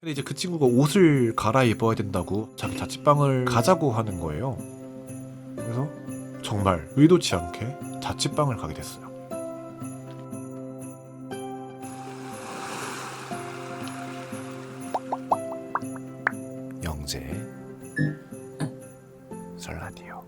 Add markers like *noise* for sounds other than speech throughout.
근데 이제 그 친구가 옷을 갈아입어야 된다고 자기 자취방을 가자고 하는 거예요. 그래서 정말 의도치 않게 자취방을 가게 됐어요. 영재 설라디오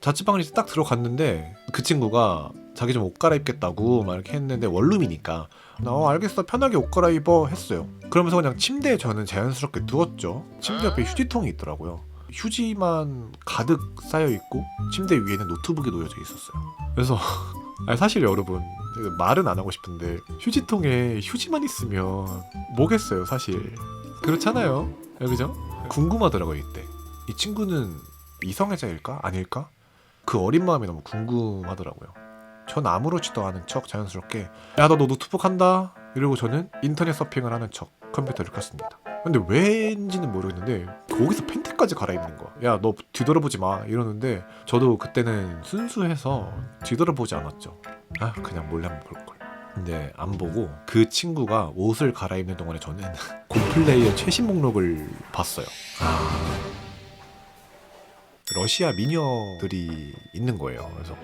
자취방을 이제 딱 들어갔는데 그 친구가 자기 좀 옷 갈아입겠다고 막 이렇게 했는데 원룸이니까. 나 어, 알겠어. 편하게 옷 갈아입어 했어요. 그러면서 그냥 침대에 저는 자연스럽게 누웠죠. 침대 옆에 휴지통이 있더라고요. 휴지만 가득 쌓여 있고 침대 위에는 노트북이 놓여져 있었어요. 그래서 *laughs* 아니, 사실 여러분 말은 안 하고 싶은데 휴지통에 휴지만 있으면 뭐겠어요 사실. 그렇잖아요. 네, 그죠? 궁금하더라고요 이때. 이 친구는 이성애자일까? 아닐까? 그 어린 마음이 너무 궁금하더라고요 전 아무렇지도 않은 척 자연스럽게 야 너 노트북 한다? 이러고 저는 인터넷 서핑을 하는 척 컴퓨터를 켰습니다. 근데 왠지는 모르겠는데 거기서 팬티까지 갈아입는 거야 야 너 뒤돌아보지 마. 이러는데 저도 그때는 순수해서 뒤돌아보지 않았죠. 아 그냥 몰래 한번 볼걸. 근데 안 보고 그 친구가 옷을 갈아입는 동안에 저는 *laughs* 곰플레이어 최신 목록을 봤어요. 아 러시아 미녀들이 있는 거예요. 그래서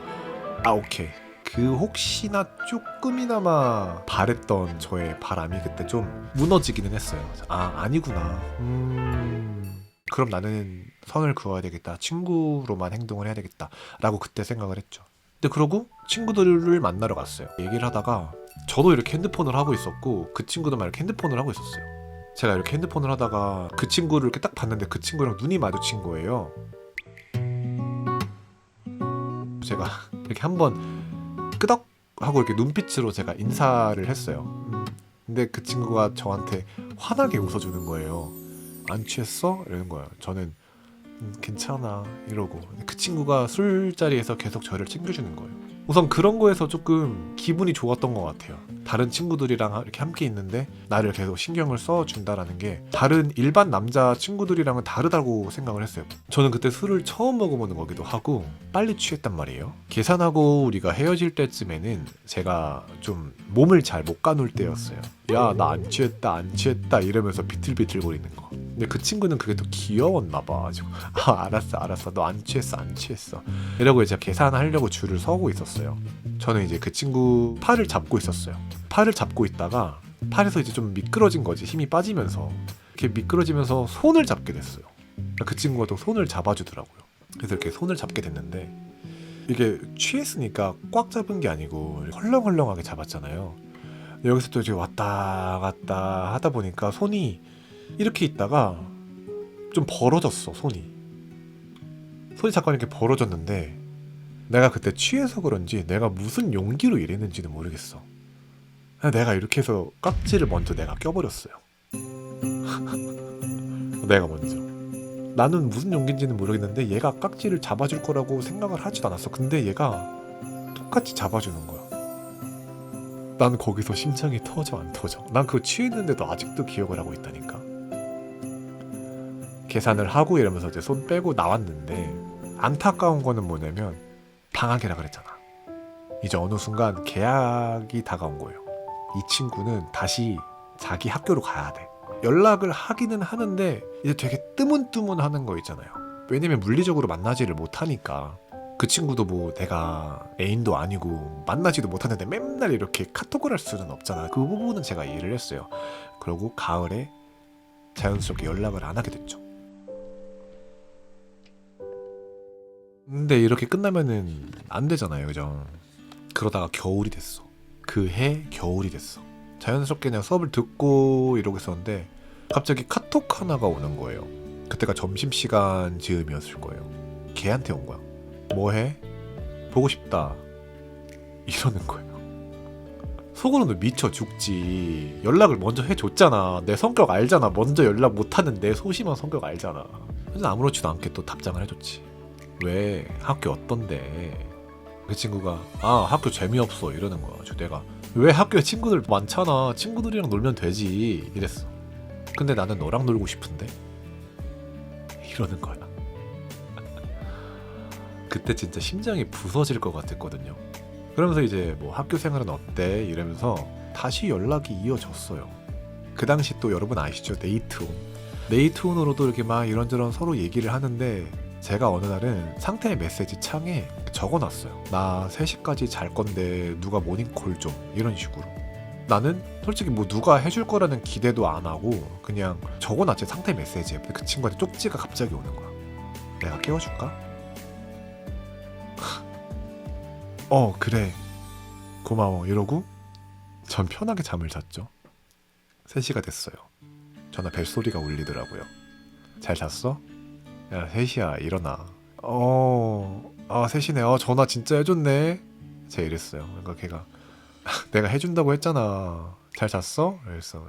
아 오케이 그 혹시나 조금이나마 바랬던 저의 바람이 그때 좀 무너지기는 했어요. 아 아니구나. 음. 그럼 나는 선을 그어야 되겠다. 친구로만 행동을 해야 되겠다. 라고 그때 생각을 했죠. 근데 그러고 친구들을 만나러 갔어요. 얘기를 하다가 저도 이렇게 핸드폰을 하고 있었고 그 친구도 막 이렇게 핸드폰을 하고 있었어요. 제가 이렇게 핸드폰을 하다가 그 친구를 이렇게 딱 봤는데 그 친구랑 눈이 마주친 거예요. 제가 *laughs* 이렇게 한번 끄덕 하고 이렇게 눈빛으로 제가 인사를 했어요. 음, 근데 그 친구가 저한테 환하게 웃어주는 거예요. 안 취했어? 이러는 거예요. 저는 음, 괜찮아 이러고 그 친구가 술자리에서 계속 저를 챙겨주는 거예요. 우선 그런 거에서 조금 기분이 좋았던 것 같아요. 다른 친구들이랑 이렇게 함께 있는데 나를 계속 신경을 써준다라는 게 다른 일반 남자 친구들이랑은 다르다고 생각을 했어요. 저는 그때 술을 처음 먹어보는 거기도 하고 빨리 취했단 말이에요. 계산하고 우리가 헤어질 때쯤에는 제가 좀 몸을 잘 못 가눌 때였어요. 야 나 안 취했다 안 취했다 이러면서 비틀비틀거리는 거. 근데 그 친구는 그게 더 귀여웠나 봐. 가지고 *laughs* 아 알았어 알았어 너 안 취했어 안 취했어. 이러고 이제 계산하려고 줄을 서고 있었어요. 저는 이제 그 친구 팔을 잡고 있었어요. 팔을 잡고 있다가 팔에서 이제 좀 미끄러진 거지 힘이 빠지면서 이렇게 미끄러지면서 손을 잡게 됐어요. 그 친구가 또 손을 잡아주더라고요. 그래서 이렇게 손을 잡게 됐는데 이게 취했으니까 꽉 잡은 게 아니고 헐렁헐렁하게 잡았잖아요. 여기서 또 이제 왔다 갔다 하다 보니까 손이 이렇게 있다가 좀 벌어졌어 손이. 손이 잠깐 이렇게 벌어졌는데 내가 그때 취해서 그런지 내가 무슨 용기로 이랬는지는 모르겠어. 내가 이렇게 해서 깍지를 먼저 내가 껴버렸어요. *laughs* 내가 먼저. 나는 무슨 용기인지는 모르겠는데 얘가 깍지를 잡아줄 거라고 생각을 하지도 않았어. 근데 얘가 똑같이 잡아주는 거야. 난 거기서 심장이 터져 안 터져. 난 그거 취했는데도 아직도 기억을 하고 있다니까. 계산을 하고 이러면서 이제 손 빼고 나왔는데 안타까운 거는 뭐냐면 방학이라 그랬잖아. 이제 어느 순간 계약이 다가온 거예요. 이 친구는 다시 자기 학교로 가야 돼. 연락을 하기는 하는데 이제 되게 뜨문뜨문 하는 거 있잖아요. 왜냐면 물리적으로 만나지를 못하니까 그 친구도 뭐 내가 애인도 아니고 만나지도 못하는데 맨날 이렇게 카톡을 할 수는 없잖아. 그 부분은 제가 이해를 했어요. 그러고 가을에 자연스럽게 연락을 안 하게 됐죠. 근데 이렇게 끝나면은 안 되잖아요, 그죠? 그러다가 겨울이 됐어. 그 해 겨울이 됐어. 자연스럽게 그냥 수업을 듣고 이러고 있었는데 갑자기 카톡 하나가 오는 거예요. 그때가 점심시간 즈음이었을 거예요. 걔한테 온 거야. 뭐 해? 보고 싶다. 이러는 거예요. 속으로는 미쳐 죽지. 연락을 먼저 해줬잖아. 내 성격 알잖아. 먼저 연락 못하는 내 소심한 성격 알잖아. 그래서 아무렇지도 않게 또 답장을 해줬지. 왜 학교 어떤데? 그 친구가 아 학교 재미없어 이러는 거야. 저 내가 왜 학교에 친구들 많잖아. 친구들이랑 놀면 되지 이랬어. 근데 나는 너랑 놀고 싶은데 이러는 거야. *laughs* 그때 진짜 심장이 부서질 것 같았거든요. 그러면서 이제 뭐 학교 생활은 어때 이러면서 다시 연락이 이어졌어요. 그 당시 또 여러분 아시죠? 네이트온. 네이트온으로도 이렇게 막 이런저런 서로 얘기를 하는데 제가 어느 날은 상태 메시지 창에 적어놨어요. 나 3시까지 잘 건데 누가 모닝콜 좀 이런 식으로. 나는 솔직히 뭐 누가 해줄 거라는 기대도 안 하고 그냥 적어놨지 상태 메시지에 그 친구한테 쪽지가 갑자기 오는 거야. 내가 깨워줄까? *laughs* 어 그래 고마워 이러고 전 편하게 잠을 잤죠. 3시가 됐어요. 전화 벨소리가 울리더라고요. 잘 잤어? 야, 셋이야, 일어나. 어, 아, 셋이네. 어, 전화 진짜 해줬네. 제가 이랬어요. 그러니까 걔가, *laughs* 내가 해준다고 했잖아. 잘 잤어? 이랬어.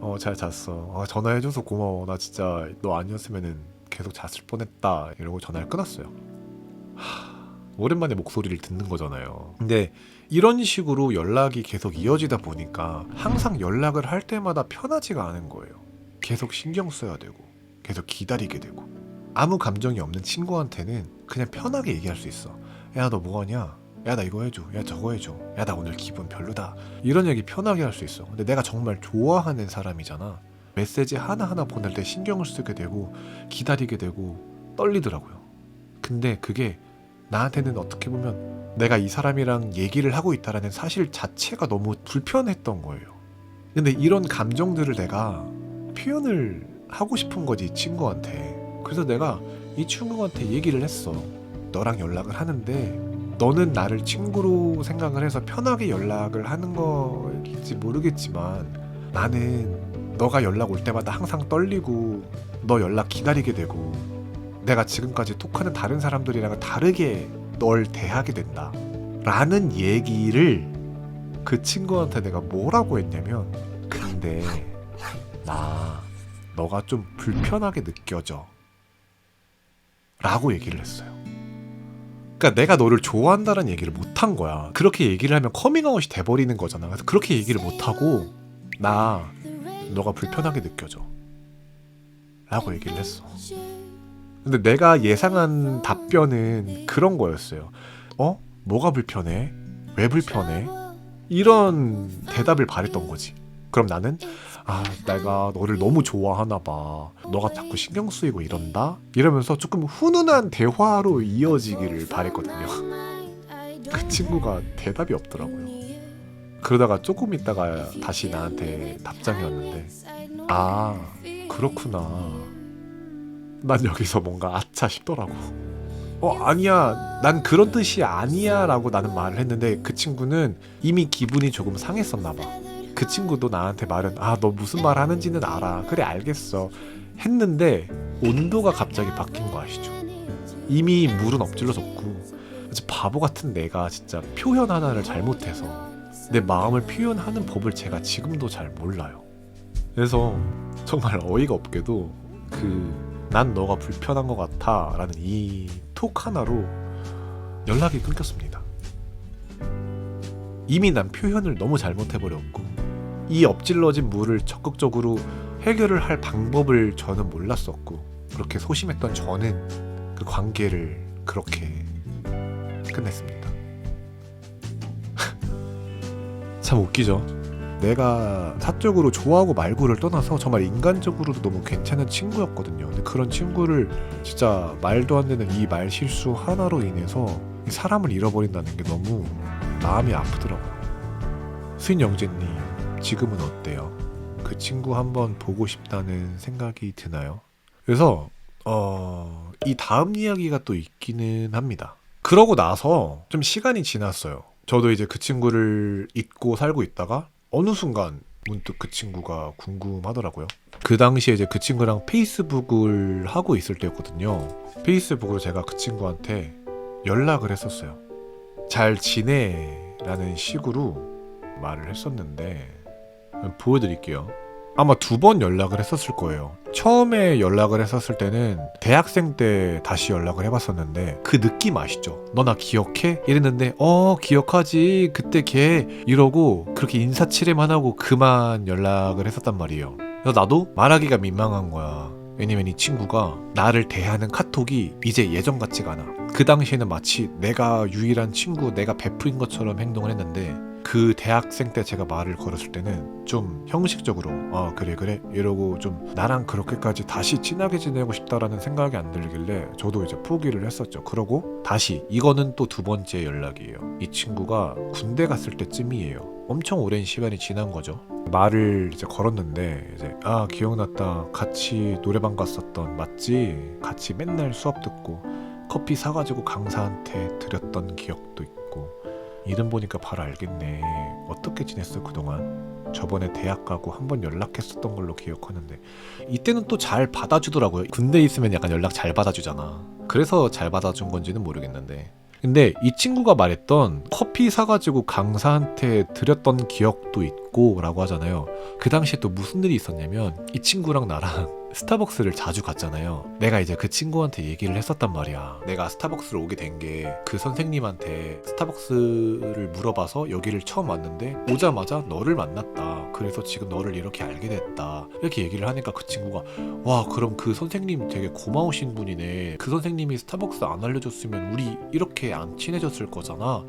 어, 잘 잤어. 아, 전화해줘서 고마워. 나 진짜 너 아니었으면은 계속 잤을 뻔했다. 이러고 전화를 끊었어요. 하, 오랜만에 목소리를 듣는 거잖아요. 근데 이런 식으로 연락이 계속 이어지다 보니까 항상 연락을 할 때마다 편하지가 않은 거예요. 계속 신경 써야 되고, 계속 기다리게 되고. 아무 감정이 없는 친구한테는 그냥 편하게 얘기할 수 있어. 야, 너 뭐하냐? 야, 나 이거 해줘. 야, 저거 해줘. 야, 나 오늘 기분 별로다. 이런 얘기 편하게 할 수 있어. 근데 내가 정말 좋아하는 사람이잖아. 메시지 하나하나 보낼 때 신경을 쓰게 되고, 기다리게 되고, 떨리더라고요. 근데 그게 나한테는 어떻게 보면 내가 이 사람이랑 얘기를 하고 있다라는 사실 자체가 너무 불편했던 거예요. 근데 이런 감정들을 내가 표현을 하고 싶은 거지, 이 친구한테. 그래서 내가 이 친구한테 얘기를 했어. 너랑 연락을 하는데 너는 나를 친구로 생각을 해서 편하게 연락을 하는 거일지 모르겠지만 나는 너가 연락 올 때마다 항상 떨리고 너 연락 기다리게 되고 내가 지금까지 톡하는 다른 사람들이랑은 다르게 널 대하게 된다. 라는 얘기를 그 친구한테 내가 뭐라고 했냐면 근데 나 너가 좀 불편하게 느껴져. 라고 얘기를 했어요. 그러니까 내가 너를 좋아한다는 얘기를 못한 거야. 그렇게 얘기를 하면 커밍아웃이 돼버리는 거잖아. 그래서 그렇게 얘기를 못 하고 나 너가 불편하게 느껴져. 라고 얘기를 했어. 근데 내가 예상한 답변은 그런 거였어요. 어? 뭐가 불편해? 왜 불편해? 이런 대답을 바랬던 거지. 그럼 나는 아, 내가 너를 너무 좋아하나 봐. 너가 자꾸 신경 쓰이고 이런다? 이러면서 조금 훈훈한 대화로 이어지기를 바랬거든요. 그 친구가 대답이 없더라고요. 그러다가 조금 있다가 다시 나한테 답장이 왔는데 아, 그렇구나. 난 여기서 뭔가 아차 싶더라고. 어, 아니야. 난 그런 뜻이 아니야. 라고 나는 말을 했는데 그 친구는 이미 기분이 조금 상했었나 봐. 그 친구도 나한테 말은 아, 너 무슨 말 하는지는 알아. 그래, 알겠어. 했는데 온도가 갑자기 바뀐 거 아시죠? 이미 물은 엎질러졌고 바보 같은 내가 진짜 표현 하나를 잘못해서 내 마음을 표현하는 법을 제가 지금도 잘 몰라요. 그래서 정말 어이가 없게도 그 난 너가 불편한 것 같아 라는 이 톡 하나로 연락이 끊겼습니다. 이미 난 표현을 너무 잘못해버렸고 이 엎질러진 물을 적극적으로 해결을 할 방법을 저는 몰랐었고 그렇게 소심했던 저는 그 관계를 그렇게 끝냈습니다. *laughs* 참 웃기죠. 내가 사적으로 좋아하고 말고를 떠나서 정말 인간적으로도 너무 괜찮은 친구였거든요. 근데 그런 친구를 진짜 말도 안 되는 이 말 실수 하나로 인해서 이 사람을 잃어버린다는 게 너무 마음이 아프더라고요. 수인 영재님, 지금은 어때요? 그 친구 한번 보고 싶다는 생각이 드나요? 그래서 어, 이 다음 이야기가 또 있기는 합니다. 그러고 나서 좀 시간이 지났어요. 저도 이제 그 친구를 잊고 살고 있다가 어느 순간 문득 그 친구가 궁금하더라고요. 그 당시에 이제 그 친구랑 페이스북을 하고 있을 때였거든요. 페이스북으로 제가 그 친구한테 연락을 했었어요. 잘 지내? 라는 식으로 말을 했었는데 보여드릴게요. 아마 두 번 연락을 했었을 거예요. 처음에 연락을 했었을 때는 대학생 때 다시 연락을 해봤었는데 그 느낌 아시죠? 너 나 기억해? 이랬는데 어 기억하지 그때 걔 이러고 그렇게 인사치레만 하고 그만 연락을 했었단 말이에요. 그래서 나도 말하기가 민망한 거야. 왜냐면 이 친구가 나를 대하는 카톡이 이제 예전 같지가 않아. 그 당시에는 마치 내가 유일한 친구, 내가 베프인 것처럼 행동을 했는데 그 대학생 때 제가 말을 걸었을 때는 좀 형식적으로 아 그래 그래 이러고 좀 나랑 그렇게까지 다시 친하게 지내고 싶다라는 생각이 안 들길래 저도 이제 포기를 했었죠. 그러고 다시 이거는 또 두 번째 연락이에요. 이 친구가 군대 갔을 때쯤이에요. 엄청 오랜 시간이 지난 거죠. 말을 이제 걸었는데 이제 아 기억났다. 같이 노래방 갔었던 맞지? 같이 맨날 수업 듣고 커피 사가지고 강사한테 드렸던 기억도 있고 이름 보니까 바로 알겠네. 어떻게 지냈어 그동안? 저번에 대학 가고 한 번 연락했었던 걸로 기억하는데 이때는 또 잘 받아주더라고요. 군대 있으면 약간 연락 잘 받아주잖아. 그래서 잘 받아준 건지는 모르겠는데. 근데 이 친구가 말했던 커피 사가지고 강사한테 드렸던 기억도 있고 라고 하잖아요. 그 당시에 또 무슨 일이 있었냐면 이 친구랑 나랑 스타벅스를 자주 갔잖아요. 내가 이제 그 친구한테 얘기를 했었단 말이야. 내가 스타벅스를 오게 된 게 그 선생님한테 스타벅스를 물어봐서 여기를 처음 왔는데 오자마자 너를 만났다. 그래서 지금 너를 이렇게 알게 됐다. 이렇게 얘기를 하니까 그 친구가 와 그럼 그 선생님 되게 고마우신 분이네. 그 선생님이 스타벅스 안 알려줬으면 우리 이렇게 안 친해졌을 거잖아.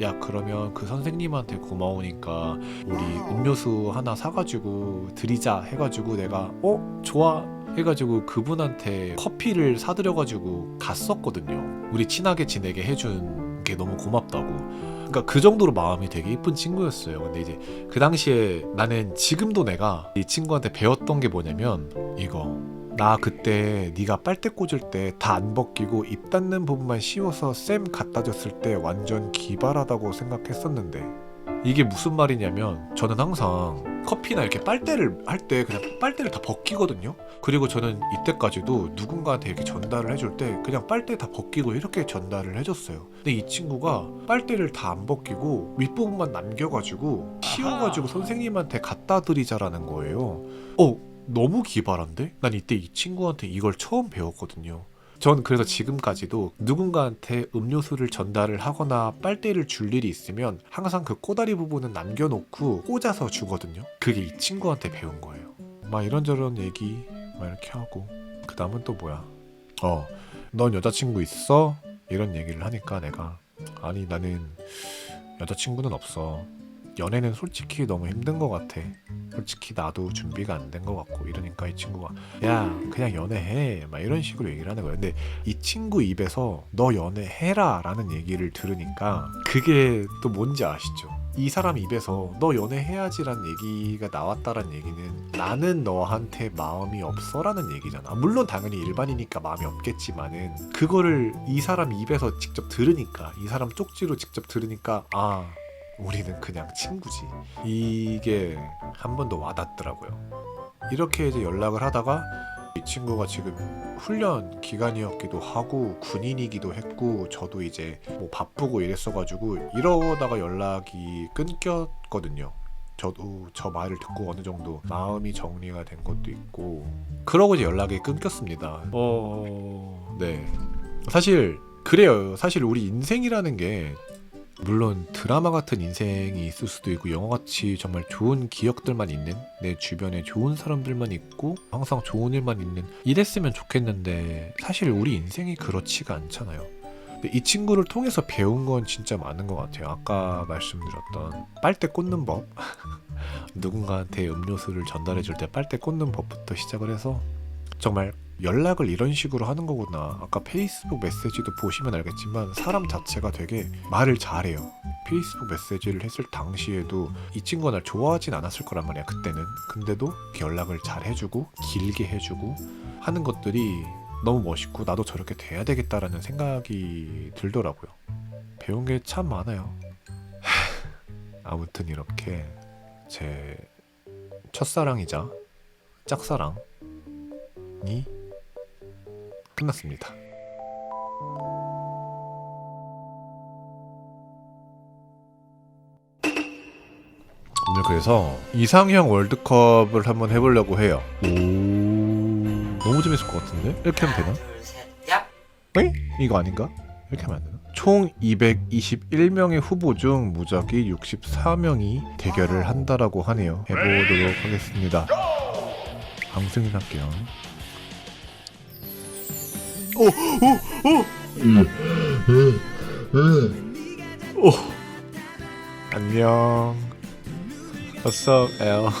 야 그러면 그 선생님한테 고마우니까 우리 음료수 하나 사가지고 드리자 해가지고 내가 어 좋아 해가지고 그분한테 커피를 사드려가지고 갔었거든요. 우리 친하게 지내게 해준 게 너무 고맙다고. 그러니까 그 정도로 마음이 되게 이쁜 친구였어요. 근데 이제 그 당시에 나는 지금도 내가 이 친구한테 배웠던 게 뭐냐면 이거 나 그때 네가 빨대 꽂을 때 다 안 벗기고 입 닫는 부분만 씌워서 쌤 갖다 줬을 때 완전 기발하다고 생각했었는데 이게 무슨 말이냐면 저는 항상 커피나 이렇게 빨대를 할 때 그냥 빨대를 다 벗기거든요. 그리고 저는 이때까지도 누군가한테 이렇게 전달을 해줄 때 그냥 빨대 다 벗기고 이렇게 전달을 해줬어요. 근데 이 친구가 빨대를 다 안 벗기고 윗부분만 남겨가지고 씌워가지고 선생님한테 갖다 드리자라는 거예요. 어, 너무 기발한데? 난 이때 이 친구한테 이걸 처음 배웠거든요. 전 그래서 지금까지도 누군가한테 음료수를 전달을 하거나 빨대를 줄 일이 있으면 항상 그 꼬다리 부분은 남겨놓고 꽂아서 주거든요. 그게 이 친구한테 배운 거예요. 막 이런저런 얘기 막 이렇게 하고 그 다음은 또 뭐야? 어, 넌 여자친구 있어? 이런 얘기를 하니까 내가 아니 나는 여자친구는 없어. 연애는 솔직히 너무 힘든 것 같아. 솔직히 나도 준비가 안 된 것 같고 이러니까 이 친구가 야 그냥 연애해 막 이런 식으로 얘기를 하는 거예요. 근데 이 친구 입에서 너 연애해라라는 얘기를 들으니까 그게 또 뭔지 아시죠? 이 사람 입에서 너 연애해야지라는 얘기가 나왔다라는 얘기는 나는 너한테 마음이 없어라는 얘기잖아. 물론 당연히 일반이니까 마음이 없겠지만은 그거를 이 사람 입에서 직접 들으니까 이 사람 쪽지로 직접 들으니까 아 우리는 그냥 친구지. 이게 한 번 더 와닿더라고요. 이렇게 이제 연락을 하다가 이 친구가 지금 훈련 기간이었기도 하고 군인이기도 했고 저도 이제 뭐 바쁘고 이랬어가지고 이러다가 연락이 끊겼거든요. 저도 저 말을 듣고 어느 정도 마음이 정리가 된 것도 있고 그러고 이제 연락이 끊겼습니다. 어, 네. 사실 그래요. 사실 우리 인생이라는 게 물론 드라마 같은 인생이 있을 수도 있고 영화같이 정말 좋은 기억들만 있는 내 주변에 좋은 사람들만 있고 항상 좋은 일만 있는 이랬으면 좋겠는데 사실 우리 인생이 그렇지가 않잖아요. 이 친구를 통해서 배운 건 진짜 많은 것 같아요. 아까 말씀드렸던 빨대 꽂는 법 *laughs* 누군가한테 음료수를 전달해 줄 때 빨대 꽂는 법부터 시작을 해서 정말 연락을 이런 식으로 하는 거구나. 아까 페이스북 메시지도 보시면 알겠지만 사람 자체가 되게 말을 잘해요. 페이스북 메시지를 했을 당시에도 이 친구가 날 좋아하진 않았을 거란 말이야 그때는. 근데도 연락을 잘 해주고 길게 해주고 하는 것들이 너무 멋있고 나도 저렇게 돼야 되겠다라는 생각이 들더라고요. 배운 게 참 많아요. 아무튼 이렇게 제 첫사랑이자 짝사랑이 끝났습니다. 오늘 그래서 이상형 월드컵을 한번 해보려고 해요. 오, 너무 재밌을 것 같은데? 이렇게 하면 되나? 에? 이거 아닌가? 이렇게 하면 안 되나? 총 221명의 후보 중 무작위 64명이 대결을 한다라고 하네요. 해보도록 하겠습니다. 방승인 할게요. 오, 오, 오! 오! 안녕. What's up, L?